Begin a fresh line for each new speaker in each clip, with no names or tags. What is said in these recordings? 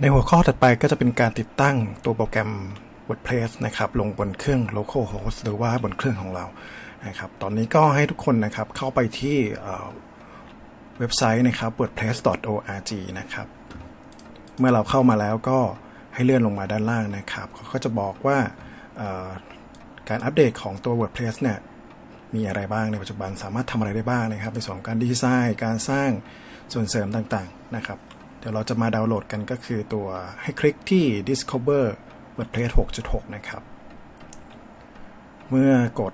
ในหัวข้อถัดไปก็จะเป็นการติดตั้งตัวโปรแกรม WordPress นะครับ ลงบนเครื่อง localhost หรือว่าบนเครื่องของเรานะครับ ตอนนี้ก็ให้ทุกคนนะครับเข้าไปที่เว็บไซต์นะครับ wordpress.org นะครับ เมื่อเราเข้ามาแล้วก็ให้เลื่อนลงมาด้านล่างนะครับเขาก็จะบอกว่าการอัปเดตของตัว WordPress เนี่ยมีอะไรบ้างในปัจจุบันสามารถทำอะไรได้บ้างนะครับในส่วนของการดีไซน์ การสร้างส่วนเสริมต่างๆนะครับ ดี๋ยวเราจะมาดาวน์โหลดกันก็คือตัวให้คลิกที่ Discover WordPress 6.6 นะครับ เมื่อกด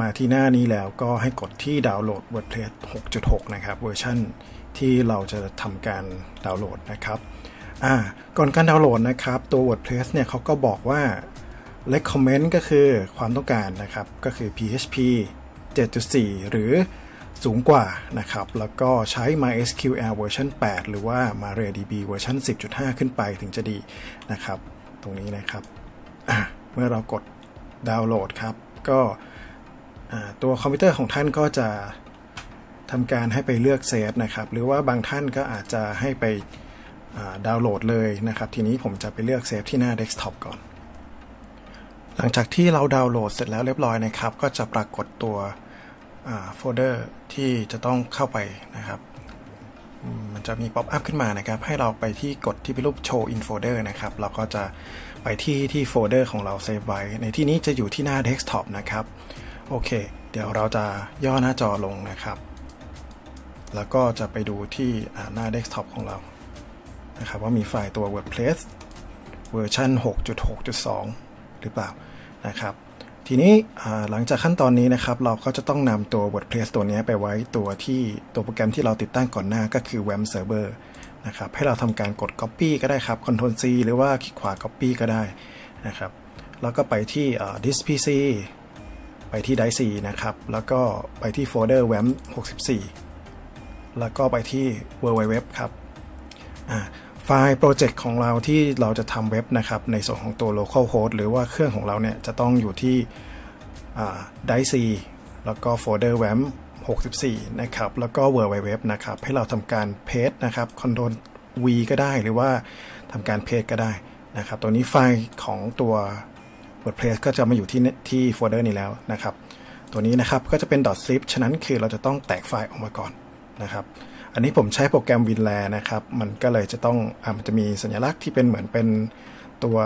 มาที่หน้านี้แล้วก็ให้กดที่ดาวน์โหลด WordPress 6.6 นะครับ เวอร์ชันที่เราจะทำการดาวน์โหลดนะครับอ่าก่อนการดาวน์โหลดนะครับ ตัว WordPress เนี่ยเขาก็บอกว่า recommend ก็คือความต้องการนะครับ ก็คือ PHP 7.4 หรือ สูงกว่านะครับ แล้วก็ใช้ MySQL เวอร์ชัน8 หรือว่า MariaDB เวอร์ชัน10.5 ขึ้นไปถึงจะดีนะครับ ตรงนี้นะครับเมื่อเรากดดาวน์โหลดครับ ก็ตัวคอมพิวเตอร์ของท่านก็จะทำการให้ไปเลือกเซฟนะครับ หรือว่าบางท่านก็อาจจะให้ไปดาวน์โหลดเลยนะครับ ทีนี้ผมจะไปเลือกเซฟที่หน้าเดสก์ท็อปก่อน หลังจากที่เราดาวน์โหลดเสร็จแล้วเรียบร้อยนะครับ ก็จะปรากฏตัว โฟลเดอร์ที่จะต้องเข้าไปนะครับ มันจะมีป๊อปอัพขึ้นมานะครับ ให้เราไปที่กดที่เป็นรูป show in folder นะครับ เราก็จะไปที่ที่โฟลเดอร์ของเราเซฟไว้ ในที่นี้จะอยู่ที่หน้า desktop นะครับ โอเค เดี๋ยวเราจะย่อหน้าจอลงนะครับ แล้วก็จะไปดูที่หน้า desktop ของเรา นะครับว่ามีไฟล์ตัว WordPress เวอร์ชัน6.6.2 หรือเปล่านะครับ ทีนี้หลังจากขั้นตอนนี้นะครับ เราก็จะต้องนำตัว WordPress ตัวนี้ไปไว้ตัวที่ตัวโปรแกรมที่เราติดตั้งก่อนหน้าก็คือ WAM Server นะครับให้เราทำการกด Copy ก็ได้ครับ Ctrl C หรือว่าคลิกขวา Copy ก็ได้นะครับ แล้วก็ไปที่อ่า This PC ไปที่ Drive C นะครับ แล้วก็ไปที่โฟลเดอร์ WAM 64 แล้วก็ไปที่ www ครับอ่า ไฟล์โปรเจกต์ของเราที่เราจะทำเว็บนะครับ ในส่วนของตัว local host หรือว่าเครื่องของเราเนี่ยจะต้องอยู่ที่ไดซีแล้วก็โฟลเดอร์ WAM 64 นะครับ แล้วก็ www นะครับ ให้เราทำการเพจนะครับ Ctrl V ก็ได้หรือว่าทำการเพจก็ได้นะครับ ตัวนี้ไฟล์ของตัว WordPress ก็จะมาอยู่ที่ที่โฟลเดอร์นี้แล้วนะครับ ตัวนี้นะครับก็จะเป็น .zip ฉะนั้นคือเราจะต้องแตกไฟล์ออกมาก่อนนะครับ อันนี้ผมใช้โปรแกรม WinRAR นะครับ มันก็เลยจะต้องอ่ามันจะมีสัญลักษณ์ที่เป็นเหมือนเป็นตัว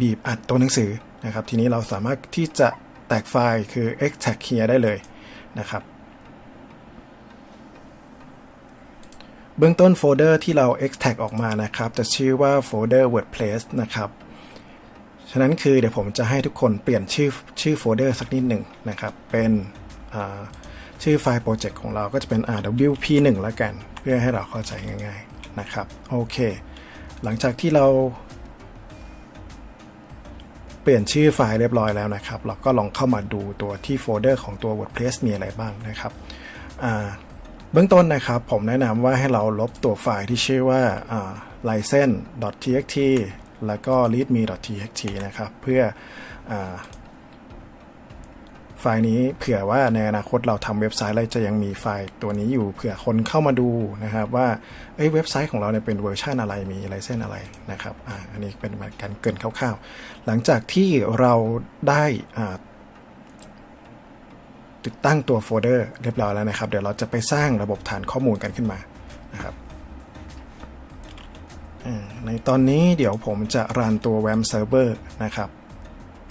บีบอัดตัวหนังสือนะครับ ทีนี้เราสามารถที่จะแตกไฟล์คือ extract here ได้เลยนะครับ เบื้องต้นโฟลเดอร์ที่เรา extract ออกมานะครับ จะชื่อว่าโฟลเดอร์ WordPress นะครับ ฉะนั้นคือเดี๋ยวผมจะให้ทุกคนเปลี่ยนชื่อชื่อโฟลเดอร์สักนิดหนึ่งนะครับ เป็นอ่า ชื่อไฟล์โปรเจกต์ของเราก็จะเป็น rwp1 แล้วกัน เพื่อให้เราเข้าใจง่าย ๆนะครับโอเค หลังจากที่เรา เปลี่ยนชื่อไฟล์เรียบร้อยแล้วนะครับ เราก็ลองเข้ามาดูตัวที่โฟลเดอร์ของตัว WordPress มีอะไรบ้างนะครับเบื้องต้นนะครับ ผมแนะนำว่าให้เราลบตัวไฟล์ที่ชื่อว่า license.txt แล้วก็ readme.txt นะครับ เพื่ออ ฟล์นี้เผื่อว่าในอนาคตเราทำเว็บไซต์เราจะยังมีไฟล์ตัวนี้อยู่เผื่อคนเข้ามาดูนะครับว่าเอ้ยเว็บไซต์ของเราเนี่ยเป็นเวอร์ชันอะไรมีไลเซนอะไรนะครับอ่าอันนี้เป็นการเกินคร่าวๆ หลังจากที่เราได้อ่าติดตั้งตัวโฟลเดอร์เรียบร้อยแล้วนะครับ เดี๋ยวเราจะไปสร้างระบบฐานข้อมูลกันขึ้นมานะครับในตอนนี้เดี๋ยวผมจะรันตัว WAM Server นะครับ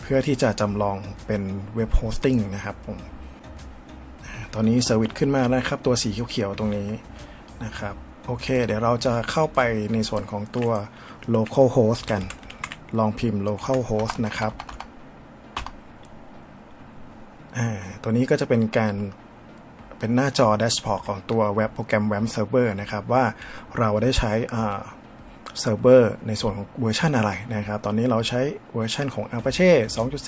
เพื่อที่จะจำลองเป็นเว็บโฮสติ้งนะครับผมตอนนี้เซอร์วิสขึ้นมาแล้วครับ ตัวสีเขียวๆตรงนี้นะครับโอเค เดี๋ยวเราจะเข้าไปในส่วนของตัว local host กัน ลองพิมพ์ local host นะครับตัวนี้ก็จะเป็นการเป็นหน้าจอแดชบอร์ดของตัวเว็บโปรแกรม WAM Server นะครับ ว่าเราได้ใช้อ่า เซิร์ฟเวอร์ในส่วนของเวอร์ชันอะไรนะครับ ตอนนี้เราใช้เวอร์ชันของ Apache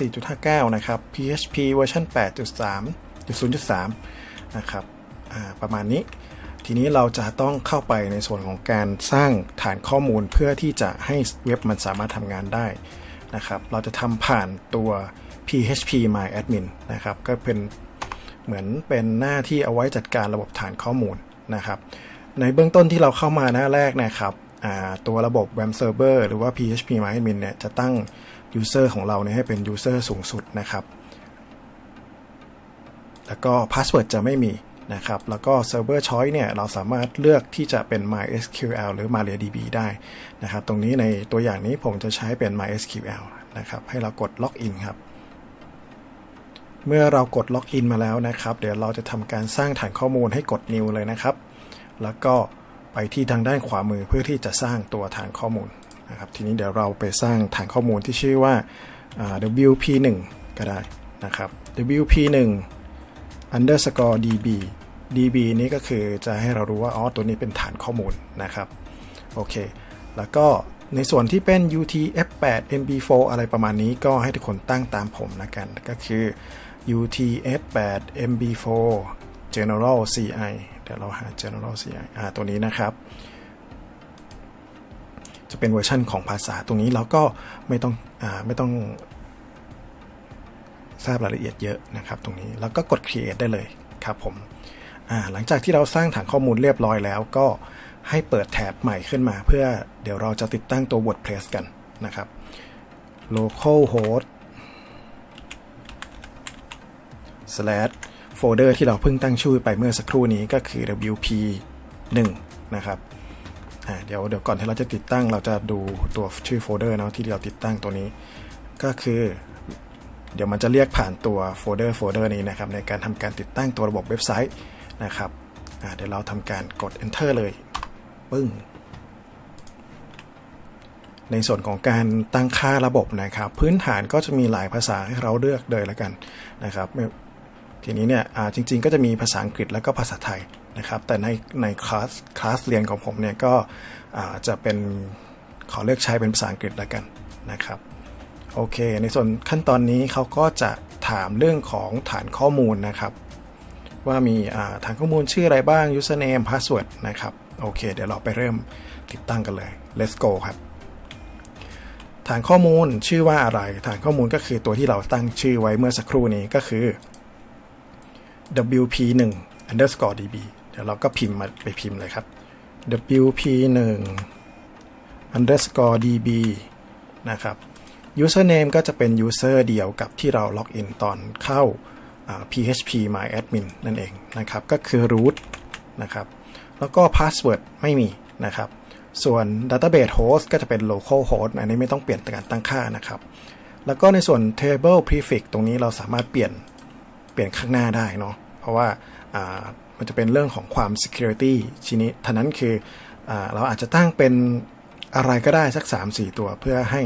2.4.59 นะครับ PHP เวอร์ชัน8.3.0.3 นะครับประมาณนี้ ทีนี้เราจะต้องเข้าไปในส่วนของการสร้างฐานข้อมูลเพื่อที่จะให้เว็บมันสามารถทำงานได้นะครับ เราจะทำผ่านตัว PHP My Admin นะครับ ก็เป็นเหมือนเป็นหน้าที่เอาไว้จัดการระบบฐานข้อมูลนะครับ ในเบื้องต้นที่เราเข้ามาหน้าแรกนะครับ ตัวระบบ WAM Server หรือว่า PHP MyAdmin เนี่ยจะตั้ง User ของเราเนี่ยให้เป็น User สูงสุดนะครับ แล้วก็ Password จะไม่มีนะครับ แล้วก็ Server Choice เนี่ยเราสามารถเลือกที่จะเป็น MySQL หรือ MariaDB ได้นะครับ ตรงนี้ในตัวอย่างนี้ผมจะใช้เป็น MySQL นะครับ ให้เรากด Login ครับเมื่อเรากด Login มาแล้วนะครับ เดี๋ยวเราจะทำการสร้างฐานข้อมูลให้กด New เลยนะครับ แล้วก็ ไปที่ทางด้านขวามือเพื่อที่จะสร้างตัวฐานข้อมูลนะครับทีนี้เดี๋ยวเราไปสร้างฐานข้อมูลที่ชื่อว่า WP1 ก็ได้นะครับ WP1 underscore db db นี้ก็คือจะให้เรารู้ว่าอ๋อตัวนี้เป็นฐานข้อมูลนะครับโอเค แล้วก็ในส่วนที่เป็น UTF-8 MB4 อะไรประมาณนี้ก็ให้ทุกคนตั้งตามผมนะกันก็คือ UTF-8 MB4 General CI เดี๋ยวเราหา General CI อ่าตัวนี้นะครับ จะเป็นเวอร์ชันของภาษาตรงนี้เราก็ไม่ต้องอ่าไม่ต้องทราบรายละเอียดเยอะนะครับตรงนี้แล้วก็กด create ได้เลยครับผมหลังจากที่เราสร้างฐานข้อมูลเรียบร้อยแล้วก็ให้เปิดแท็บใหม่ขึ้นมา เพื่อเดี๋ยวเราจะติดตั้งตัว WordPress กันนะครับ localhost slash folder ที่เราเพิ่งตั้งชื่อไปเมื่อสักครู่นี้ก็คือ wp 1นะครับเดี๋ยวเดี๋ยวก่อนที่เราจะติดตั้งเราจะดูตัวชื่อโฟลเดอร์นะที่เราติดตั้งตัวนี้ ก็คือ เดี๋ยวมันจะเรียกผ่านตัวโฟลเดอร์โฟลเดอร์นี้นะครับในการทำการติดตั้งตัวระบบเว็บไซต์นะครับเดี๋ยวเราทำการกด enter เลยปึ้งในส่วนของการตั้งค่าระบบนะครับ พื้นฐานก็จะมีหลายภาษาให้เราเลือกเลยแล้วกันนะครับ ทีนี้เนี่ยจริง ๆ ก็จะมีภาษาอังกฤษแล้วก็ภาษาไทยนะครับ แต่ในในคลาสคลาสเรียนของผมเนี่ยก็จะเป็นขอเลือกใช้เป็นภาษาอังกฤษแล้วกันนะครับโอเค ในส่วนขั้นตอนนี้เขาก็จะถามเรื่องของฐานข้อมูลนะครับ ว่ามีฐานข้อมูลชื่ออะไรบ้าง username password นะครับ โอเค เดี๋ยวเราไปเริ่มติดตั้งกันเลย let's go ครับ ฐานข้อมูลชื่อว่าอะไร ฐานข้อมูลก็คือตัวที่เราตั้งชื่อไว้เมื่อสักครู่นี้ก็คือ wp1 underscore db เดี๋ยวเราก็พิมพ์มาไปพิมพ์เลยครับ wp1 underscore db นะครับ username ก็จะเป็น user เดียวกับที่เราล็อกอินตอนเข้า php my admin นั่นเองนะครับ ก็คือ root นะครับ แล้วก็ password ไม่มีนะครับ ส่วน database host ก็จะเป็น local host อันนี้ไม่ต้องเปลี่ยนการตั้งค่านะครับ แล้วก็ในส่วน table prefix ตรงนี้เราสามารถเปลี่ยน เปลี่ยนข้างหน้าได้เนาะเพราะว่ามันจะเป็นเรื่องของความ security ทีนี้ท่านั้นคืออเราอาจจะตั้งเป็นอะไรก็ได้สัก 3-4 ตัวเพื่อให้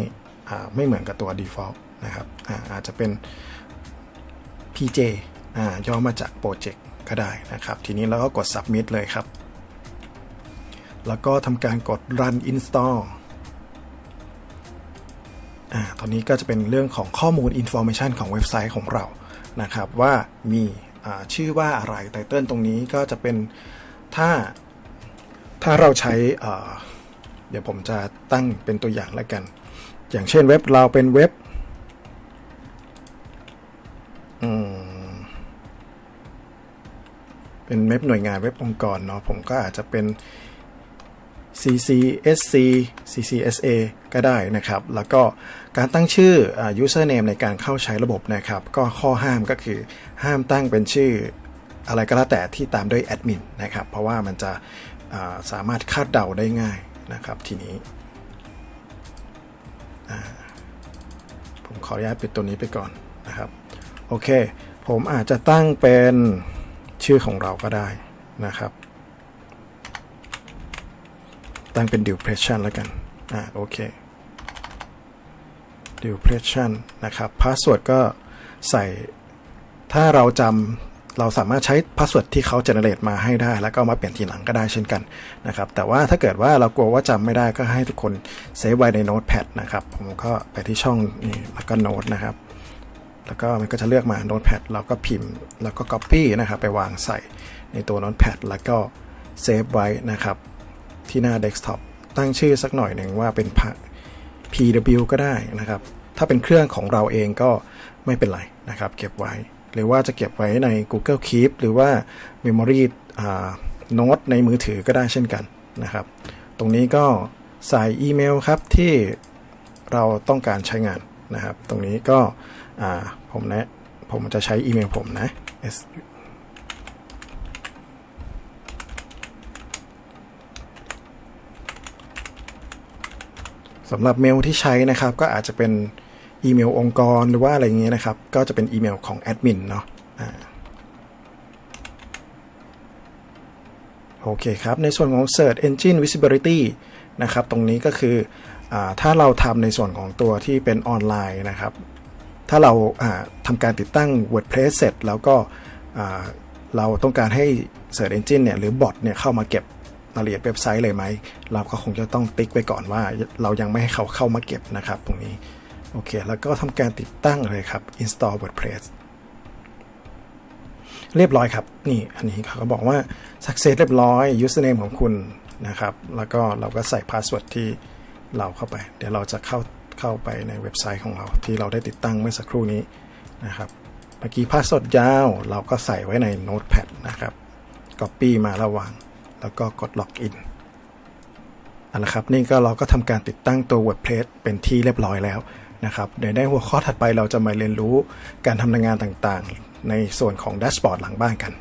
ไม่เหมือนกับตัว default นะครับอาอาจจะเป็น PJ ย่อมาจาก project ก็ได้นะครับ ทีนี้เราก็กด submit เลยครับ แล้วก็ทำการกด run install อตอนนี้ก็จะเป็นเรื่องของข้อมูล information ของเว็บไซต์ของเรา นะครับว่ามีชื่อว่าอะไรไตเติลตรงนี้ก็จะเป็นถ้าถ้าเราใช้เดี๋ยวผมจะตั้งเป็นตัวอย่างแล้วกัน อย่างเช่นเว็บเราเป็นเว็บเป็นเว็บหน่วยงานเว็บองค์กรเนาะผมก็อาจจะเป็น CCSC CCSA ก็ได้นะครับ แล้วก็การตั้งชื่อ username ในการเข้าใช้ระบบนะครับ ก็ข้อห้ามก็คือห้ามตั้งเป็นชื่ออะไรก็แล้วแต่ที่ตามด้วยแอดมินนะครับ เพราะว่ามันจะสามารถคาดเดาได้ง่ายนะครับทีนี้ ผมขออนุญาตปิดตัวนี้ไปก่อนนะครับ โอเค ผมอาจจะตั้งเป็นชื่อของเราก็ได้นะครับ ตั้งเป็น depression แล้วกัน อ่า โอเค depression นะครับ password ก็ใส่ ถ้าเราจำเราสามารถใช้พาสเวิร์ดที่เขาเจเนเรตมาให้ได้ แล้วก็มาเปลี่ยนทีหลังก็ได้เช่นกันนะครับ แต่ว่าถ้าเกิดว่าเรากลัวว่าจำไม่ได้ก็ให้ทุกคนเซฟไว้ในโน้ตแพดนะครับ ผมก็ไปที่ช่องนี้แล้วก็โน้ตนะครับ แล้วก็มันก็จะเลือกมาโน้ตแพดเราก็พิมพ์ แล้วก็ Copy นะครับ ไปวางใส่ในตัวโน้ตแพดแล้วก็เซฟไว้นะครับ ที่หน้าเดสก์ท็อปตั้งชื่อสักหน่อยหนึ่งว่าเป็น PW ก็ได้นะครับ ถ้าเป็นเครื่องของเราเองก็ไม่เป็นไรนะครับ เก็บไว้ หรือว่าจะเก็บไว้ใน Google Keep หรือว่า Memory โน้ตในมือถือก็ได้เช่นกันนะครับ ตรงนี้ก็ใส่อีเมลครับที่เราต้องการใช้งานนะครับ ตรงนี้ก็อ่าผมนะผมจะใช้อีเมลผมนะ สำหรับเมลที่ใช้นะครับ ก็อาจจะเป็นอีเมลองค์กรหรือว่าอะไรเงี้ยนะครับ ก็จะเป็นอีเมลของแอดมินเนาะโอเคครับ ในส่วนของ Search Engine Visibility นะครับ ตรงนี้ก็คืออถ้าเราทำในส่วนของตัวที่เป็นออนไลน์นะครับ ถ้าเราทำการติดตั้ง WordPress เสร็จ แล้วก็เราต้องการให้ Search Engine เนี่ยหรือบอทเนี่ยเข้ามาเก็บ รายละเอียดเว็บไซต์เลยไหม เราก็คงจะต้องติ๊กไว้ก่อนว่า เรายังไม่ให้เขาเข้ามาเก็บนะครับ ตรงนี้ โอเค แล้วก็ทำการติดตั้งเลยครับ install WordPress เรียบร้อยครับ นี่ อันนี้เขาก็บอกว่า success เรียบร้อย username ของคุณนะครับ แล้วก็เราก็ใส่ password ที่เราเข้าไป เดี๋ยวเราจะเข้าเข้าไปในเว็บไซต์ของเรา ที่เราได้ติดตั้งเมื่อสักครู่นี้นะครับ เมื่อกี้ password ยาว เราก็ใส่ไว้ใน notepad นะครับ copy มาระวาง แล้วก็กด login เอาละครับนี่ก็เราก็ทำการติดตั้งตัว WordPress เป็นที่เรียบร้อยแล้วนะครับเดี๋ยวในหัวข้อถัดไปเราจะมาเรียนรู้การทำงานต่างๆ ในส่วนของแดชบอร์ดหลังบ้านกัน